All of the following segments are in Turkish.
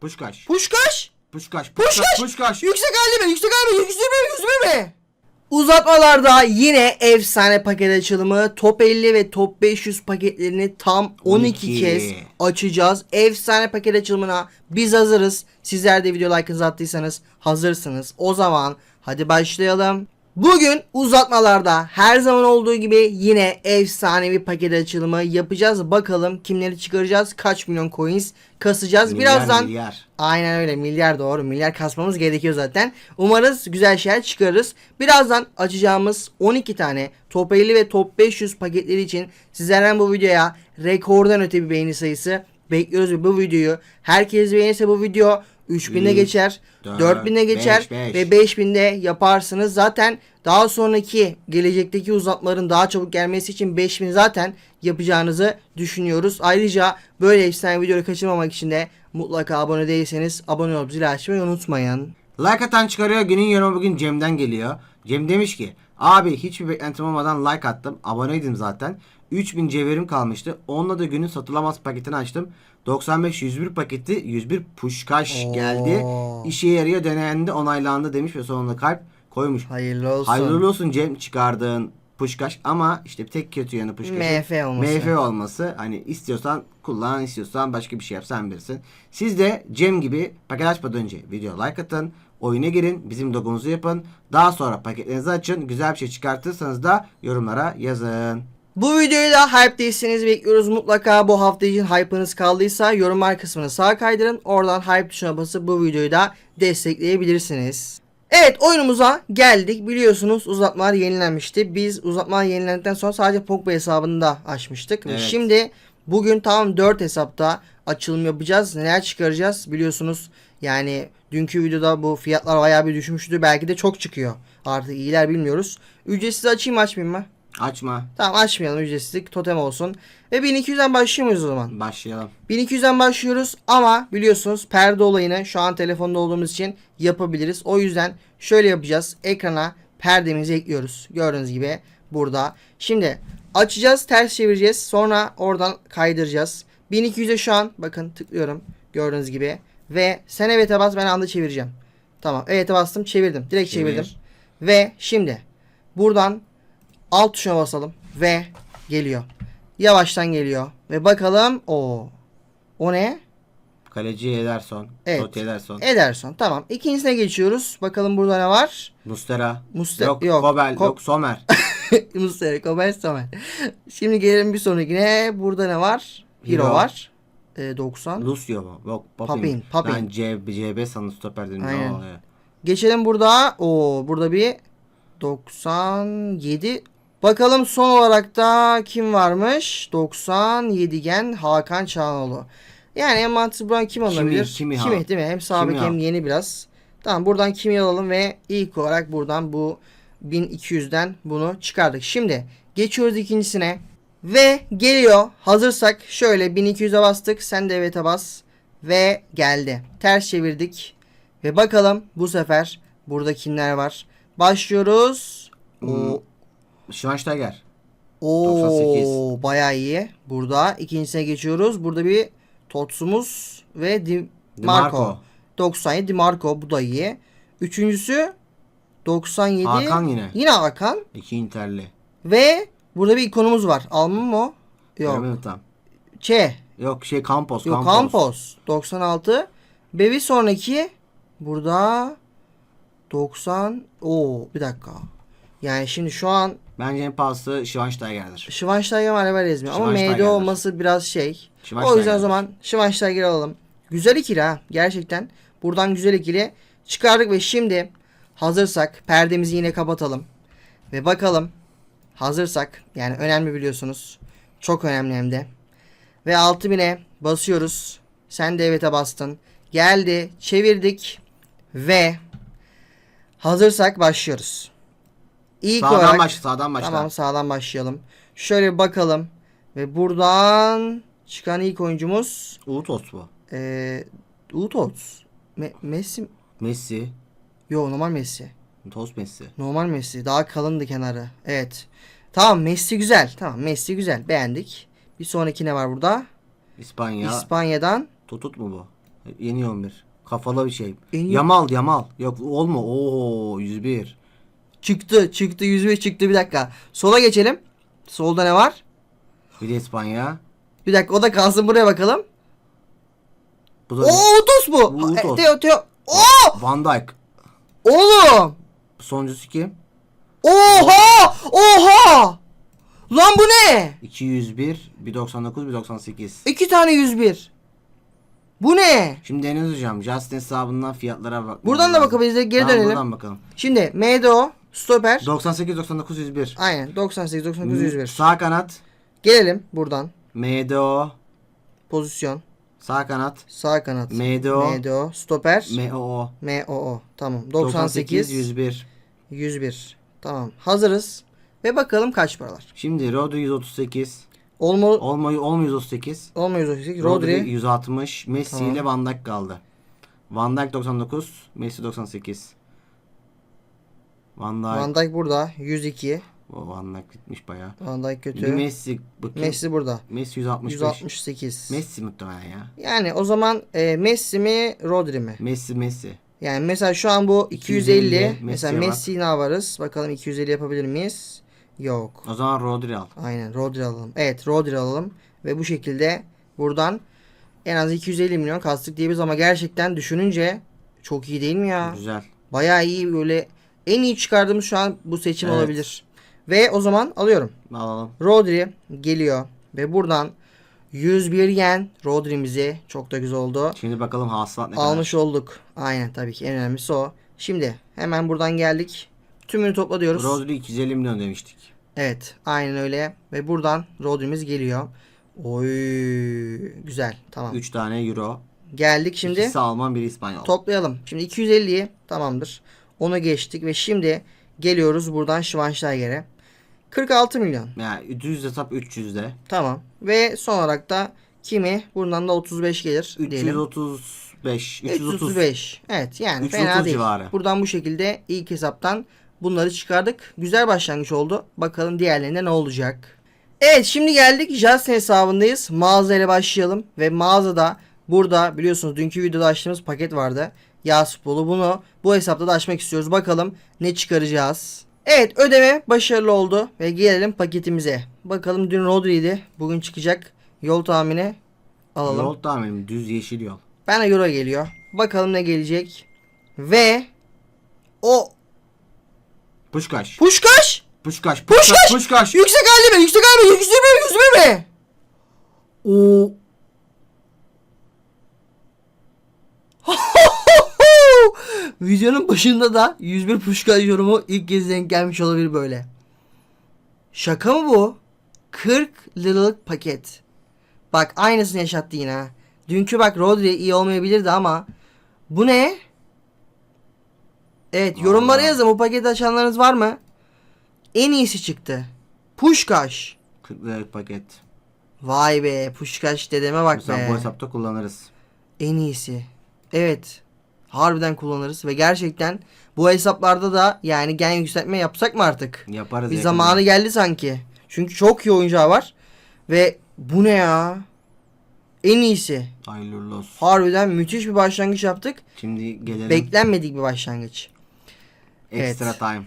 Puşkaş. Puşkaş. Puşkaş. Puşkaş. Puşkaş. Yüksek halde mi? Yüksek halde mi? Yüksek mi? Yüksek mi? Uzatmalarda yine efsane paket açılımı top 50 ve top 500 paketlerini tam 12, 12. kez açacağız. Efsane paket açılımına biz hazırız. Sizler de video like'ınızı attıysanız hazırsınız. O zaman hadi başlayalım. Bugün uzatmalarda her zaman olduğu gibi yine efsane bir paket açılımı yapacağız. Bakalım kimleri çıkaracağız, kaç milyon coins kasacağız. Milyar, Birazdan milyar. Aynen öyle milyar doğru milyar kasmamız gerekiyor zaten. Umarız güzel şeyler çıkarırız. Birazdan açacağımız 12 tane top 50 ve top 500 paketleri için sizlerden bu videoya rekordan öte bir beğeni sayısı bekliyoruz ve bu videoyu herkes beğenirse bu video 3000'e Üç, geçer, dört, 4000'e geçer beş, beş. ve 5000'de yaparsınız. Zaten daha sonraki gelecekteki uzatmaların daha çabuk gelmesi için 5000 zaten yapacağınızı düşünüyoruz. Ayrıca böyle efsane videoları kaçırmamak için de mutlaka abone değilseniz abone olup zil açmayı unutmayın. Like atan çıkarıyor günün yorumu bugün Cem'den geliyor. Cem demiş ki abi hiçbir beklentim olmadan like attım. Aboneydim zaten. 3000 cevherim kalmıştı. Onunla da günün satılamaz paketini açtım. 95 101 paketi 101 puşkaş Oo. geldi. İşe yarıyor deneyende onaylandı demiş ve sonunda kalp koymuş. Hayırlı olsun. Hayırlı olsun Cem çıkardığın puşkaş ama işte tek kötü yanı puşkaşın. MF olması. MF olması. Hani istiyorsan kullan istiyorsan başka bir şey yap sen bilirsin. Siz de Cem gibi paket açmadan önce video like atın. Oyuna girin. Bizim logomuzu yapın. Daha sonra paketlerinizi açın. Güzel bir şey çıkartırsanız da yorumlara yazın. Bu videoyu da hype değilseniz bekliyoruz. Mutlaka bu hafta için hype'ınız kaldıysa yorumlar kısmına sağa kaydırın. Oradan hype tuşuna basıp bu videoyu da destekleyebilirsiniz. Evet oyunumuza geldik. Biliyorsunuz uzatmalar yenilenmişti. Biz uzatmalar yenilendikten sonra sadece Pogba hesabını da açmıştık. Ve Evet. şimdi bugün tam 4 hesapta açılım yapacağız. Neler çıkaracağız biliyorsunuz. Yani dünkü videoda bu fiyatlar bayağı bir düşmüştü. Belki de çok çıkıyor. Artık iyiler bilmiyoruz. Ücretsiz açayım açmayayım mı? Açma. Tamam açmayalım ücretsizlik totem olsun. Ve 1200'den başlıyor muyuz o zaman? Başlayalım. 1200'den başlıyoruz ama biliyorsunuz perde olayını şu an telefonda olduğumuz için yapabiliriz. O yüzden şöyle yapacağız. Ekrana perdemizi ekliyoruz. Gördüğünüz gibi burada. Şimdi açacağız ters çevireceğiz. Sonra oradan kaydıracağız. 1200'e şu an bakın tıklıyorum. Gördüğünüz gibi. Ve sen evet'e bas ben anda çevireceğim. Tamam evet'e bastım çevirdim. Direkt Çevir. çevirdim. Ve şimdi buradan alt tuşuna basalım. Ve geliyor. Yavaştan geliyor. Ve bakalım. o O ne? Kaleci Ederson. Evet. Totti Ederson. Ederson. Tamam. İkincisine geçiyoruz. Bakalım burada ne var? Mustera. Muste- yok. yok. Kobel. Ko- yok. Somer. Mustafa Kober Somer. Şimdi gelelim bir sonrakine. Burada ne var? Hero, Hero. var. Ee, 90. Lucio mu? Yok. Papin. Papin, Papin. Ben CB, CB sanırım stoper dedim. Aynen. Ne oluyor? Geçelim burada. o burada bir 97. Bakalım son olarak da kim varmış? 97 gen Hakan Çağanoğlu. Yani en mantıklı buradan kim alınabilir? Kimi, Kimi, değil mi? Hem sabit Kimi hem yeni biraz. Tamam buradan kimi alalım ve ilk olarak buradan bu 1200'den bunu çıkardık. Şimdi geçiyoruz ikincisine. Ve geliyor. Hazırsak şöyle 1200'e bastık. Sen de evet'e bas. Ve geldi. Ters çevirdik. Ve bakalım bu sefer burada kimler var. Başlıyoruz. Hmm. Schweinsteiger. Oo 98. bayağı iyi. Burada ikincisine geçiyoruz. Burada bir Totsumuz ve Di Marco. Marco. 97 Di Marco bu da iyi. Üçüncüsü 97. Hakan yine. Yine Hakan. İki Interli. Ve burada bir ikonumuz var. Alman mı o? Yok. Yok. Tam. Çe. Yok şey Campos. Yok Campos. Campos. 96. Ve bir sonraki burada 90. Oo bir dakika. Yani şimdi şu an Bence en pahalısı Schweinsteiger'dir. Schweinsteiger var Level yazmıyor. Ama MD olması biraz şey. O yüzden o zaman Schweinsteiger alalım. Güzel ikili ha. Gerçekten. Buradan güzel ikili çıkardık ve şimdi hazırsak perdemizi yine kapatalım. Ve bakalım hazırsak yani önemli biliyorsunuz. Çok önemli hem de. Ve 6000'e basıyoruz. Sen de evet'e bastın. Geldi. Çevirdik. Ve hazırsak başlıyoruz. İlk Sağdan olarak başla sağdan başla. Tamam sağdan başlayalım. Şöyle bir bakalım. Ve buradan çıkan ilk oyuncumuz Utos bu. ee, Utots. Me- Messi. Messi. Yo normal Messi. Toz Messi. Normal Messi. Daha kalındı kenarı. Evet. Tamam Messi güzel. Tamam Messi güzel. Beğendik. Bir sonraki ne var burada? İspanya. İspanya'dan Tutut mu bu? Yeni 11. Kafalı bir şey. En- Yamal Yamal. Yok olma. Oo 101. Çıktı çıktı 101 çıktı bir dakika. Sola geçelim. Solda ne var? Bir de İspanya. Bir dakika o da kalsın buraya bakalım. Bu da Oo Utos bu. Bu Utos. E, Teo Teo. Oo! Van Dijk. Oğlum. Sonuncusu kim? Oha! Oha! Lan bu ne? 201, 199, 198. İki tane 101. Bu ne? Şimdi Enes hocam Justin hesabından fiyatlara bak. Buradan da bakabiliriz. Geri Tamam, dönelim. Buradan bakalım. Şimdi MDO stoper. 98, 99, 101. Aynen 98 99 101. Sağ kanat. Gelelim buradan. MDO. Pozisyon. Sağ kanat. Sağ kanat. MDO. MDO stoper. MOO. MOO. Tamam. 98, 98 101. 101. Tamam. Hazırız. Ve bakalım kaç paralar. Şimdi Rodri 138. Olma Olma, olma 138. olma 138. Rodri, Rodri. 160. Messi Tamam. ile Van Dijk kaldı. Van Dijk 99. Messi 98. Van Dijk. Van Dijk burada. 102. O Van Dijk gitmiş bayağı. Van Dijk Bir kötü. Messi. Bakayım. Messi burada. Messi 165. 168. Messi muhtemelen ya. Yani o zaman e, Messi mi Rodri mi? Messi Messi. Yani mesela şu an bu 250. 250, mesela bak. Messi'yi ne yaparız? Bakalım 250 yapabilir miyiz? Yok. O zaman Rodri al. Aynen Rodri alalım. Evet Rodri alalım. Ve bu şekilde buradan en az 250 milyon kastık diyebiliriz ama gerçekten düşününce çok iyi değil mi ya? Güzel. Bayağı iyi böyle en iyi çıkardığımız şu an bu seçim Evet. olabilir. Ve o zaman alıyorum. Alalım. Rodri geliyor ve buradan 101 yen Rodri'mizi çok da güzel oldu. Şimdi bakalım hasılat ne kadar. Almış olduk. Aynen tabii ki en önemlisi o. Şimdi hemen buradan geldik. Tümünü topla diyoruz. Rodri 250 milyon demiştik. Evet aynen öyle. Ve buradan Rodri'miz geliyor. Oy güzel tamam. 3 tane euro. Geldik şimdi. İkisi Alman biri İspanyol. Toplayalım. Şimdi 250'yi tamamdır. Onu geçtik ve şimdi geliyoruz buradan Schweinsteiger'e. 46 milyon. Yani düz hesap 300'de. Tamam. Ve son olarak da kimi? Buradan da 35 gelir diyelim. 335. 330. 335. Evet yani 330 fena değil. civarı. Buradan bu şekilde ilk hesaptan bunları çıkardık. Güzel başlangıç oldu. Bakalım diğerlerinde ne olacak. Evet şimdi geldik Justin hesabındayız. Mağaza ile başlayalım. Ve mağazada burada biliyorsunuz dünkü videoda açtığımız paket vardı. Yaz futbolu bunu bu hesapta da açmak istiyoruz. Bakalım ne çıkaracağız. Evet ödeme başarılı oldu. Ve gelelim paketimize. Bakalım dün Rodri'ydi. Bugün çıkacak. Yol tahmini alalım. Yol tahminim düz yeşil yol. Bana euro geliyor. Bakalım ne gelecek. Ve o Puşkaş. Puşkaş. Puşkaş. Puşkaş. Puşkaş. Yüksek halde mi? Yüksek halde mi? 101 mi? 101 mi? Oo. Videonun başında da 101 Puşkaş yorumu ilk kez denk gelmiş olabilir böyle. Şaka mı bu? 40 liralık paket. Bak aynısını yaşattı yine ha. Dünkü bak Rodri iyi olmayabilirdi ama bu ne? Evet yorumlara yazın bu paketi açanlarınız var mı? En iyisi çıktı. Puşkaş. 40 liralık paket. Vay be Puşkaş dedeme bak Mesela be. bu hesapta kullanırız. En iyisi. Evet. Harbiden kullanırız ve gerçekten bu hesaplarda da yani gen yükseltme yapsak mı artık? Yaparız. Bir yakında. zamanı geldi sanki. Çünkü çok iyi oyuncağı var. Ve bu ne ya? En iyisi. Hayırlı olsun. Harbiden müthiş bir başlangıç yaptık. Şimdi gelelim. Beklenmedik bir başlangıç. Extra Evet. time.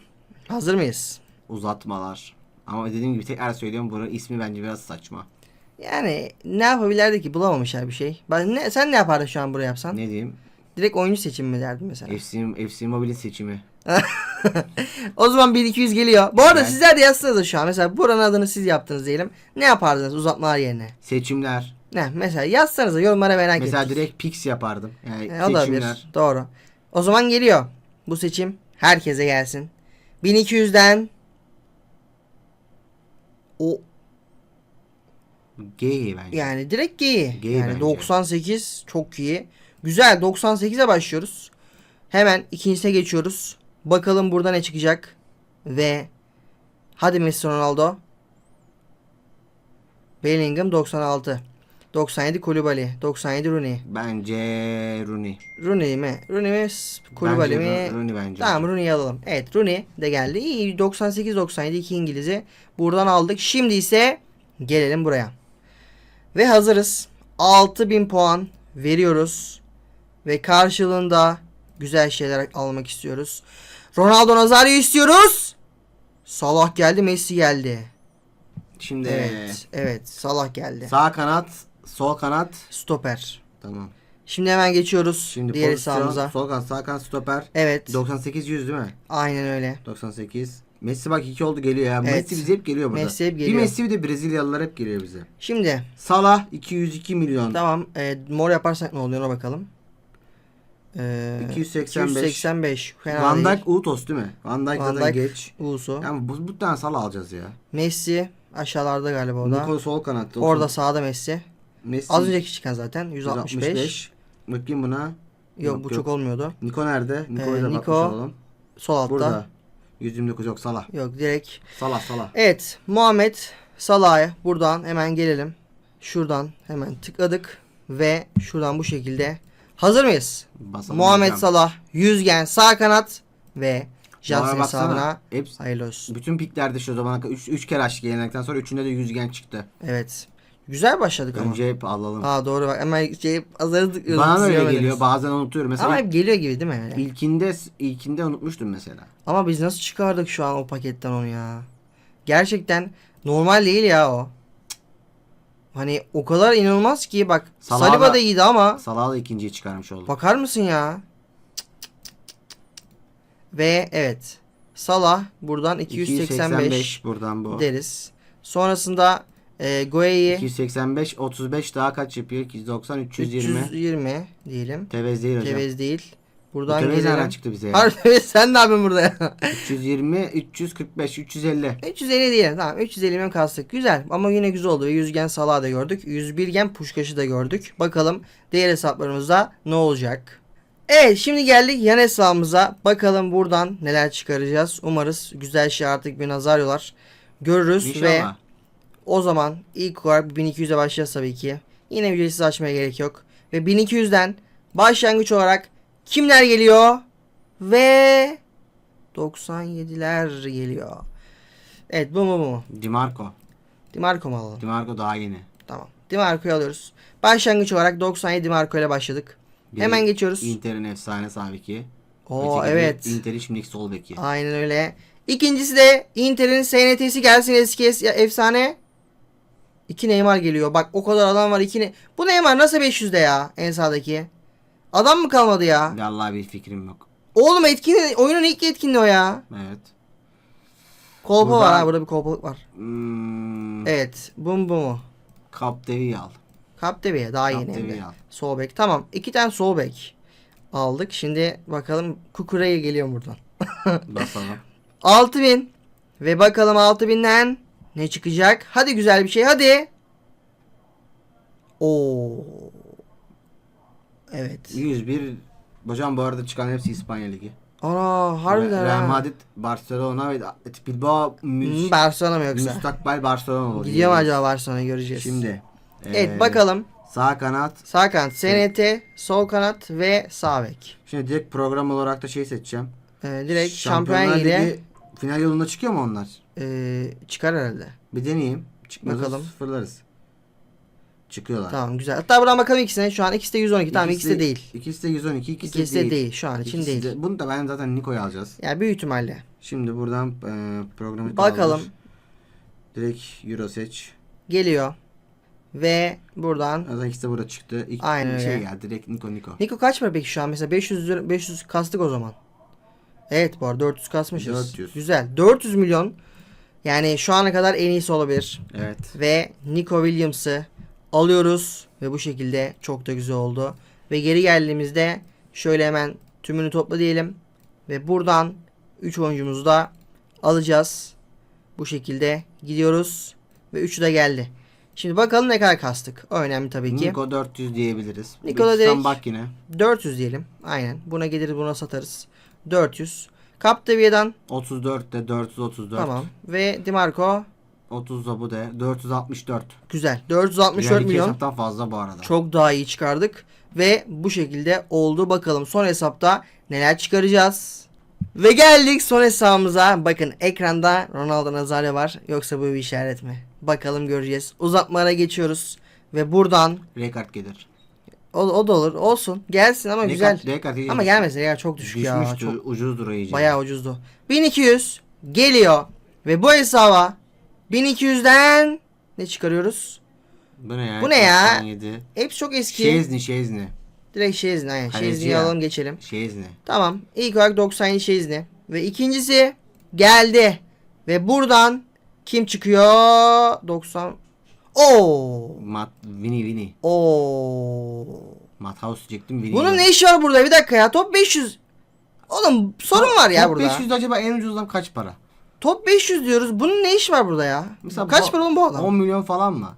Hazır mıyız? Uzatmalar. Ama dediğim gibi tekrar söylüyorum buranın ismi bence biraz saçma. Yani ne yapabilirdi ki bulamamışlar bir şey. Ben ne, sen ne yapardın şu an buraya yapsan? Ne diyeyim? Direkt oyuncu seçimi mi derdin mesela? FC, FC Mobile'in seçimi. o zaman 1200 geliyor. Bu arada Evet. sizler de yazsanıza şu an. Mesela buranın adını siz yaptınız diyelim. Ne yapardınız uzatmalar yerine? Seçimler. Ne mesela yazsanıza yorumlara merak Mesela ettik. direkt Pix yapardım. Yani E, o da seçimler. Doğru. O zaman geliyor. Bu seçim herkese gelsin. 1200'den o G bence. yani direkt iyi. G yani bence. 98 çok iyi. Güzel 98'e başlıyoruz. Hemen ikincisine geçiyoruz. Bakalım burada ne çıkacak. Ve hadi Messi Ronaldo. Bellingham 96. 97 Koulibaly. 97 Rooney. Bence Rooney. Rooney mi? Rooney mi? Bence mi? Ro- Rooney bence. Tamam Rooney'i alalım. Evet Rooney de geldi. İyi 98-97 iki İngiliz'i buradan aldık. Şimdi ise gelelim buraya. Ve hazırız. 6000 puan veriyoruz. Ve karşılığında güzel şeyler almak istiyoruz. Ronaldo Nazario istiyoruz. Salah geldi, Messi geldi. Şimdi Evet, evet. Salah geldi. sağ kanat, sol kanat. Stoper. Tamam. Şimdi hemen geçiyoruz Şimdi diğer sahamıza. sol kanat, sağ kanat stoper. Evet. 98 100 değil mi? Aynen öyle. 98. Messi bak iki oldu geliyor ya. Evet. Messi bize hep geliyor burada. Messi hep Bir geliyor. Messi bir de Brezilyalılar hep geliyor bize. Şimdi Salah 202 milyon. tamam. E, mor yaparsak ne oluyor ona bakalım. E, 285. 285. Fena Van değil. Dijk Utos değil mi? Van Dijk Van zaten Dijk, geç. Uğuz'u. Yani bu, bu tane Salah alacağız ya. Messi aşağılarda galiba o da. Nico sol kanatta. Orada sağda Messi. Messi Az önceki çıkan zaten 165. 165. Bakayım buna. Yok, Yok, bu yok. çok olmuyordu. Nico nerede? Nico'ya Ee, da bakmış olalım. Sol altta. Burada. 129 yok Salah. Yok direkt. Salah Salah. Evet Muhammed Salah'a buradan hemen gelelim. Şuradan hemen tıkladık. Ve şuradan bu şekilde. Hazır mıyız? Basalım Muhammed hocam. Salah yüzgen sağ kanat ve hesabına Hepsi, hayırlı olsun. bütün piklerde şu zamana kadar 3 kere açtık yenildikten sonra üçünde de yüzgen çıktı. Evet. Güzel başladık ama. Önce hep alalım. Aa doğru bak hemen şey tıklıyoruz. Bana öyle geliyor. Bazen unutuyorum. Mesela Ama hep geliyor gibi değil mi? öyle? ilkinde ilkinde unutmuştum mesela. Ama biz nasıl çıkardık şu an o paketten onu ya? Gerçekten normal değil ya o. Hani o kadar inanılmaz ki bak Salah Saliba da- da iyiydi ama Salah'ı da ikinciyi çıkarmış olduk. bakar mısın ya? Ve evet Salah buradan 285, buradan bu. deriz. Sonrasında e, Gueyi 285 35 daha kaç yapıyor? 290 320. 320 diyelim. Tevez değil hocam. Tevez değil. Bu Buradan Tevez gelelim. nereden çıktı bize ya? Harbi sen ne yapıyorsun burada ya? 320 345 350. 350 diyelim tamam 350 milyon kastık. Güzel ama yine güzel oldu. Ve yüzgen Salah'ı da gördük. 101 gen Puşkaş'ı da gördük. Bakalım diğer hesaplarımızda ne olacak? Evet şimdi geldik yan hesabımıza. Bakalım buradan neler çıkaracağız. Umarız güzel şey artık bir nazaryolar görürüz ve İnşallah. o zaman ilk olarak 1200'e başlayacağız tabii ki. Yine ücretsiz açmaya gerek yok. Ve 1200'den başlangıç olarak kimler geliyor? Ve 97'ler geliyor. Evet bu mu bu mu? Dimarco. Dimarco mu alalım? Dimarco daha yeni. Tamam. Dimarco'yu alıyoruz. Başlangıç olarak 97 Dimarco ile başladık. Biri Hemen geçiyoruz. Inter'in efsane sabiki. Oo Öteki evet. Inter'in şimdiki sol beki. Aynen öyle. İkincisi de Inter'in SNT'si gelsin eski es- efsane. İki Neymar geliyor. Bak o kadar adam var. iki ne Bu Neymar nasıl 500'de ya en sağdaki? Adam mı kalmadı ya? Vallahi bir fikrim yok. Oğlum etkinliği oyunun ilk etkinliği o ya. Evet. Kolpa Buradan- var ha burada bir kolpalık var. Hmm, Evet. Bu mu bu mu? Kaptevi'yi al. Kaptevi'ye daha yeni hem de. Kaptevi'yi al. Sol bek. Tamam. iki tane sol bek aldık. Şimdi bakalım Kukura'ya geliyor buradan. Basalım. 6000 ve bakalım 6000'den ne çıkacak? Hadi güzel bir şey hadi. Oo. Evet. 101 Hocam bu arada çıkan hepsi İspanya Ligi. Ana harbiden Real ha. Madrid, Barcelona ve Atletico Bilbao Hmm, müs- Barcelona mı yoksa? müstakbel Barcelona olur. Gidiyor mu acaba Barcelona göreceğiz. Şimdi. Evet eee, bakalım. Sağ kanat. Sağ kanat SNT, sol kanat ve sağ bek. Şimdi direkt program olarak da şey seçeceğim. Ee, direkt Şampiyonlar şampiyon ile Ligi final yolunda çıkıyor mu onlar? e, çıkar herhalde. Bir deneyeyim. Çıkmazsa Bakalım. sıfırlarız. Çıkıyorlar. Tamam güzel. Hatta buradan bakalım ikisine. Şu an ikisi de 112. Tamam ikisi de değil. İkisi de 112, ikisi, İkisi de değil. Şu an için İkisi değil. de- bunu da ben zaten Niko'yu alacağız. Yani büyük ihtimalle. Şimdi buradan e, programı Bakalım. kaldır. Direkt Euro seç. Geliyor. Ve buradan Zaten ikisi de burada çıktı. İlk Aynen şey öyle. geldi. Direkt Niko Niko. Niko kaç para peki şu an? Mesela 500 lira- 500 kastık o zaman. Evet bu arada 400 kasmışız. 400. Güzel. 400 milyon. Yani şu ana kadar en iyisi olabilir. Evet. Ve Nico Williams'ı alıyoruz. Ve bu şekilde çok da güzel oldu. Ve geri geldiğimizde şöyle hemen tümünü topla diyelim. Ve buradan 3 oyuncumuzu da alacağız. Bu şekilde gidiyoruz. Ve 3'ü de geldi. Şimdi bakalım ne kadar kastık. O önemli tabii ki. Niko 400 diyebiliriz. Niko da Bir tutan direkt- bak yine. 400 diyelim. Aynen. Buna geliriz buna satarız. 400. Capdevia'dan 34 de 434. tamam. Ve Dimarco 30 da bu de 464. güzel. 464 Yani milyon. hesaptan fazla bu arada. Çok daha iyi çıkardık. Ve bu şekilde oldu. Bakalım son hesapta neler çıkaracağız. Ve geldik son hesabımıza. Bakın ekranda Ronaldo Nazario var. Yoksa bu bir işaret mi? Bakalım göreceğiz. Uzatmalara geçiyoruz. Ve buradan Rekart gelir. O, o da olur. Olsun. Gelsin ama güzel. kat iyice ama gelmesin ya çok düşük ya. Düşmüştü. Çok Ucuzdur iyice. bayağı ucuzdu. 1200 geliyor ve bu hesaba 1200'den ne çıkarıyoruz? Bu ne ya? Bu ne ya? 97. Hepsi çok eski. Şezni şezni. Direkt Şezni aynen. Kaleci Şezni'yi ya. alalım geçelim. Şezni. Tamam. İlk olarak 97 Şezni. Ve ikincisi geldi. Ve buradan kim çıkıyor? 90. Oo. Mat Vini Vini. Oo. Mat House diyecektim Vini. Bunun ne işi var burada? Bir dakika ya. Top 500. Oğlum sorun var ya Top burada. 500'de acaba en ucuzdan kaç para? Top 500 diyoruz. Bunun ne işi var burada ya? Mesela Kaç bu- para oğlum bu adam? 10 milyon falan mı?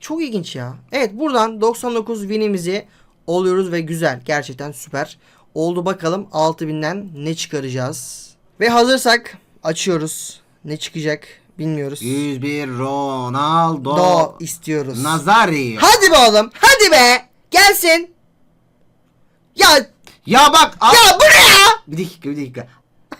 Çok ilginç ya. Evet buradan 99 winimizi oluyoruz ve güzel. Gerçekten süper. Oldu bakalım 6000'den ne çıkaracağız. Ve hazırsak açıyoruz. Ne çıkacak bilmiyoruz. 101 Ronaldo. Do istiyoruz. Nazari. Hadi be oğlum. Hadi be. Gelsin. Ya Ya bak. ya bu ne ya? Bir dakika bir dakika.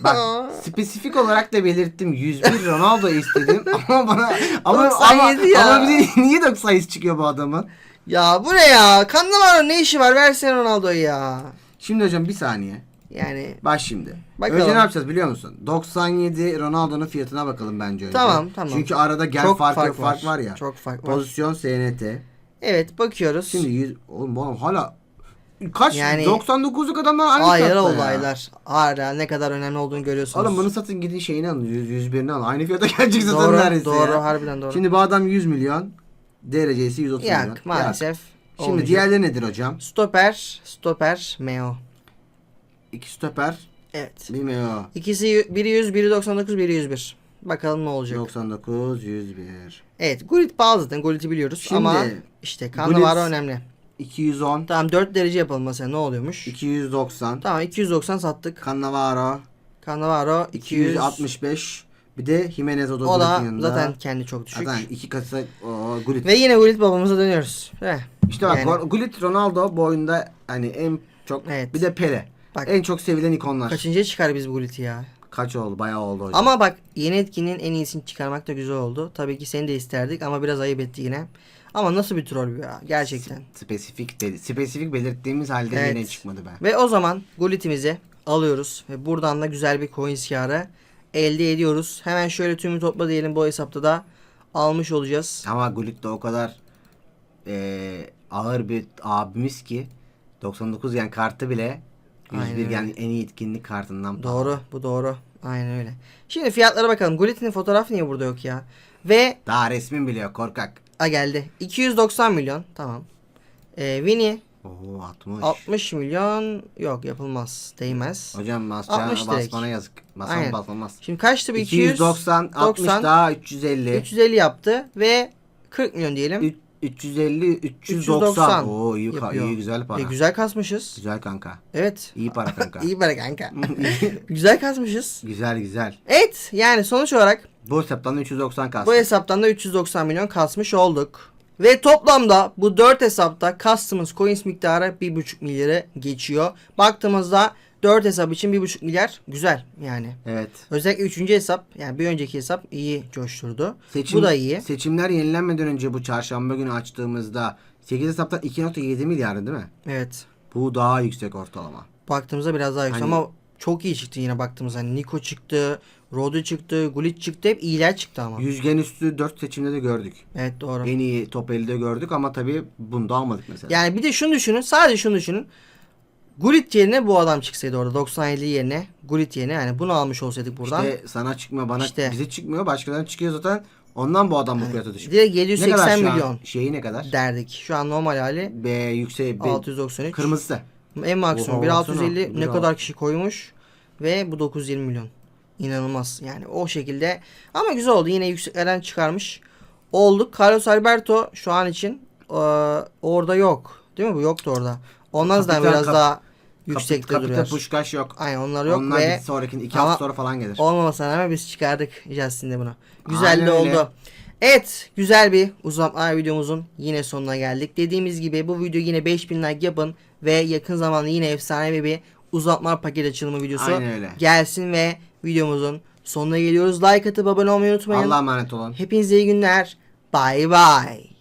Bak spesifik olarak da belirttim 101 Ronaldo istedim ama bana ama 97 ama, ya. ama bize niye 98 çıkıyor bu adamın? Ya bu ne ya? Cannavaro'nun ne işi var? Versene Ronaldo'yu ya. Şimdi hocam bir saniye. Yani Bak şimdi. Bakalım. Önce ne yapacağız biliyor musun? 97 Ronaldo'nun fiyatına bakalım bence önce. Tamam, tamam. Çünkü arada gel çok farkı fark, fark, var. ya. Çok fark var. Pozisyon SNT. Evet bakıyoruz. Şimdi 100 oğlum bu adam hala kaç Yani- 99'luk adamlar aynı aylar fiyatta oldu ya. aylar. Hala ne kadar önemli olduğunu görüyorsunuz. Oğlum bunu satın gidin şeyini alın 100 101'ini alın. Aynı fiyata gelecek zaten doğru, neredeyse doğru, ya. harbiden doğru. Şimdi bu adam 100 milyon. Derecesi 130 milyon. Yak maalesef. Şimdi olmayacak. diğerleri nedir hocam? Stoper, stoper, Meo. İki stoper, Evet. bir Meo. İkisi biri 100, biri 99, biri 101. Bakalım ne olacak. 99, 101. Evet, Gullit pahalı zaten. Gullit'i biliyoruz Şimdi, ama işte Cannavaro önemli. 210, Tamam 4 derece yapalım mesela ne oluyormuş? 290, Tamam 290 sattık. Cannavaro, Cannavaro 200. 265. Bir de Jimenez o da O da yanında. zaten kendi çok düşük. Zaten iki kasa o Gullit. Ve yine Gullit babamıza dönüyoruz. Heh. İşte bak Yani- Gullit Ronaldo bu oyunda hani en çok Evet. bir de Pele. Bak. En çok sevilen ikonlar. Kaçıncıya çıkar biz Gullit'i ya? Kaç oldu? Bayağı oldu hocam. Ama bak yeni etkinin en iyisini çıkarmak da güzel oldu. Tabii ki seni de isterdik ama biraz ayıp etti yine. Ama nasıl bir troll bu ya gerçekten. spesifik bel- spesifik belirttiğimiz halde Evet. yine çıkmadı be. Ve o zaman Gullit'imizi alıyoruz ve buradan da güzel bir coins yarı elde ediyoruz. Hemen şöyle tümü topla diyelim bu hesapta da almış olacağız. Ama Gullit de o kadar eee, ağır bir abimiz ki 99 yani kartı bile 101 Aynen öyle. yani en iyi etkinlik kartından Doğru bu doğru. Aynen öyle. Şimdi fiyatlara bakalım. Gullit'in fotoğrafı niye burada yok ya? Ve Daha resmin biliyor korkak. A geldi. 290 milyon. Tamam. Ee, Winnie Oo 60. 60 milyon. Yok yapılmaz. Değmez. Hocam 60 basacağına direkt. basmana yazık. Basan Aynen. basılmaz. Şimdi kaçtı bu 200? 290 60 90, daha 350. 350 yaptı ve 40 milyon diyelim. Üç- 350 390. 390 Oo iyi, ka- yapıyor. iyi güzel para. E, güzel kasmışız. Güzel kanka. Evet. İyi para kanka. İyi para kanka. güzel kasmışız. güzel güzel. Evet yani sonuç olarak Bu hesaptan da 390 kalsın. bu hesaptan da 390 milyon kasmış olduk. Ve toplamda bu 4 hesapta kastımız coins miktarı 1,5 milyarı geçiyor. Baktığımızda 4 hesap için 1,5 milyar güzel yani. Evet. Özellikle 3. hesap yani bir önceki hesap iyi coşturdu. Seçim, bu da iyi. Seçimler yenilenmeden önce bu çarşamba günü açtığımızda 8 hesaptan 2.7 milyardı değil mi? Evet. Bu daha yüksek ortalama. Baktığımızda biraz daha yüksek Hani- ama çok iyi çıktı yine baktığımızda. Hani Niko çıktı, Rodi çıktı, Gullit çıktı. Hep iyiler çıktı ama. Yüzgen üstü 4 seçimde de gördük. Evet doğru. En iyi top 50'de gördük ama tabii bunda almadık mesela. Yani bir de şunu düşünün. Sadece şunu düşünün. Gullit yerine bu adam çıksaydı orada 97 yerine Gullit yerine yani bunu almış olsaydık buradan. İşte sana çıkmıyor bana İşte. bize çıkmıyor başkalarına çıkıyor zaten. Ondan bu adam bu fiyata düşük. Direkt Ne kadar 780 şu an? milyon Şeyi ne kadar? derdik. Şu an normal hali B yüksek B, 693. kırmızısı. En maksimum Oha, 1650 baksana. ne kadar kişi koymuş ve bu 920 milyon. İnanılmaz. Yani o şekilde ama güzel oldu. Yine yükseklerden çıkarmış olduk. Carlos Alberto şu an için e, orada yok. Değil mi bu? Yoktu orada. Onlar da Kapitan biraz Kap- daha yüksekte Kapita duruyor. Puşkaş yok. Aynen onlar yok Onlar ve bir sonraki iki Ama- hafta sonra falan gelir. olmamasına rağmen biz çıkardık Justin'de bunu. Güzel Aynen de öyle. oldu. Evet güzel bir uzatma videomuzun yine sonuna geldik. Dediğimiz gibi bu video yine 5000 like yapın ve yakın zamanda yine efsane bir uzatma paket açılımı videosu Aynen öyle. gelsin ve videomuzun sonuna geliyoruz. Like atıp abone olmayı unutmayın. Allah'a emanet olun. Hepinize iyi günler. Bye bye.